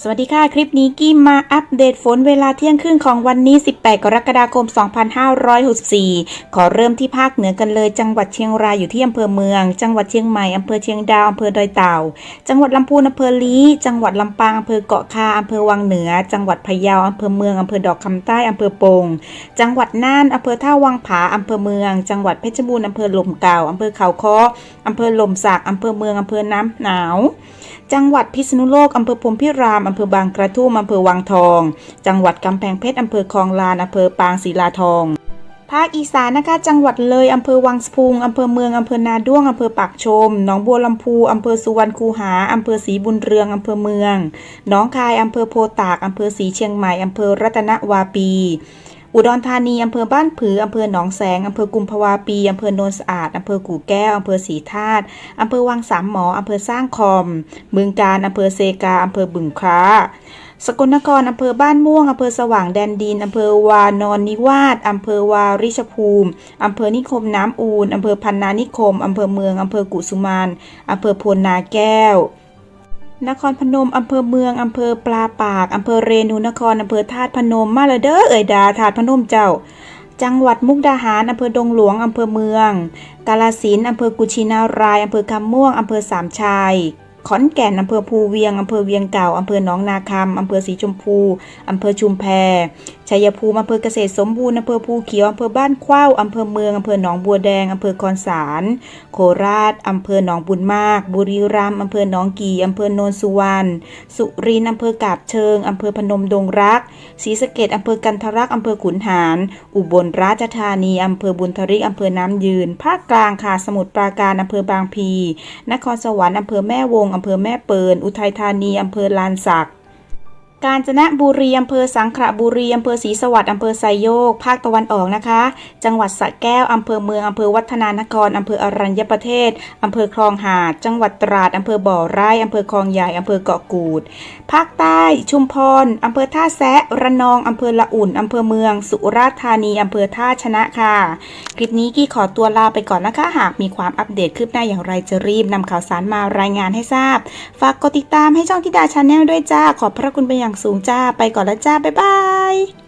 สวัสดีค่ะ คลิปนี้กี้มาอัปเดตฝนเวลาเที่ยงครึ่งของวันนี้ 18 กรกฎาคม 2564 ขอเริ่มที่ภาคเหนือกันเลย จังหวัดเชียงรายอยู่ที่อำเภอเมือง จังหวัดเชียงใหม่อำเภอเชียงดาวอำเภอดอยเต่า จังหวัดลำพูนอำเภอลี้จังหวัดลำปางอำเภอเกาะคาอำเภอวังเหนือ จังหวัดพะเยาอำเภอเมืองอำเภอดอกคำใต้อำเภอโป่งจังหวัดน่านอำเภอท่าวังผาอำเภอเมือง จังหวัดเพชรบูรณ์อำเภอหล่มเก่าอำเภอเขาค้ออำเภอหล่มสักอำเภอเมืองอำเภอน้ำหนาว จังหวัดพิษณุโลกอำเภอพรมพิรามอำเภอบางกระทุ่มอำเภอวังทอง จังหวัดกำแพงเพชรอำเภอคลองลานอำเภอปางศิลาทองภาคอีสานนะคะ จังหวัดเลยอำเภอวังสะพุงอำเภอเมืองอำเภอนาด้วงอำเภอปากชม หนองบัวลำพูอำเภอสุวรรณคูหาอำเภอศรีบุญเรืองอำเภอเมือง หนองคายอำเภอโพตากอำเภอศรีเชียงใหม่อำเภอรัตนวาปี อุดรธานีอำเภอบ้านผืออำเภอหนองแสงอำเภอกุมภาวาปีอำเภอโนนสะอาดอำเภอกู่แก้วอำเภอศรีธาตุอำเภอวังสามหมออำเภอสร้างคอมเมืองการอำเภอเซกาอำเภอบึงค้า สกลนครอำเภอบ้านม่วงอำเภอสว่างแดนดินอำเภอวานอนนิวาสอำเภอวาริชภูมิอำเภอนิคมน้ำอูนอำเภอพันนานิคมอำเภอเมืองอำเภอกุสุมานอำเภอพลนาแก้ว นครพนม อำเภอเมือง อำเภอปลาปาก อำเภอเรนูนคร อำเภอธาตุพนม มาละเด้อเอ่ยดาธาตุพนมเจ้า จังหวัดมุกดาหาร อำเภอดงหลวง อำเภอเมือง กาลสินอำเภอกุชินาราย อำเภอคำม่วง อำเภอสามชัย ขอนแก่น อำเภอภูเวียง อำเภอเวียงเก่า อำเภอหนองนาคำ อำเภอสีชมพู อำเภอชุมแพ ชัยภูมิอำเภอเกษตรสมบูรณ์อำเภอภูเขียวอำเภอบ้านเข้าวอำเภอเมืองอำเภอหนองบัวแดงอำเภอคอนสารโคราชอำเภอหนองบุญมาก บุรีรัมย์อำเภอหนองกี่อำเภอโนนสุวรรณสุรินทร์อำเภอกาบเชิงอำเภอพนมดงรักศรีสะเกดอำเภอกันทรักษ์อำเภอขุนหาร อุบลราชธานีอำเภอบุญทริกอำเภอน้ำยืน ภาคกลางค่ะสมุทรปราการอำเภอบางพี นครสวรรค์อำเภอแม่วงอำเภอแม่เปิลอุทัยธานีอำเภอลานสัก กาญจนบุรีอำเภอสังขละบุรีอำเภอศรีสวัสดิ์อำเภอไซโยก ภาคตะวันออกนะคะ จังหวัดสระแก้วอำเภอเมืองอำเภอวัฒนานครอำเภออรัญญประเทศอำเภอคลองหาด จังหวัดตราดอำเภอบ่อไร่อำเภอคลองใหญ่อำเภอเกาะกูด ภาคใต้ชุมพรอำเภอท่าแซะระนองอำเภอละอุ่นอำเภอเมือง สุราษฎร์ธานีอำเภอท่าชนะค่ะ คลิปนี้กี้ขอตัวลาไปก่อนนะคะหากมีความอัปเดตคืบหน้าอย่างไรจะรีบนำข่าวสารมารายงานให้ทราบ ฝากกดติดตามให้ช่องทิดาชาแนลด้วยจ้าขอบพระคุณเป็นอย่างสูงจ้าไปก่อนแล้วจ้าบ๊ายบาย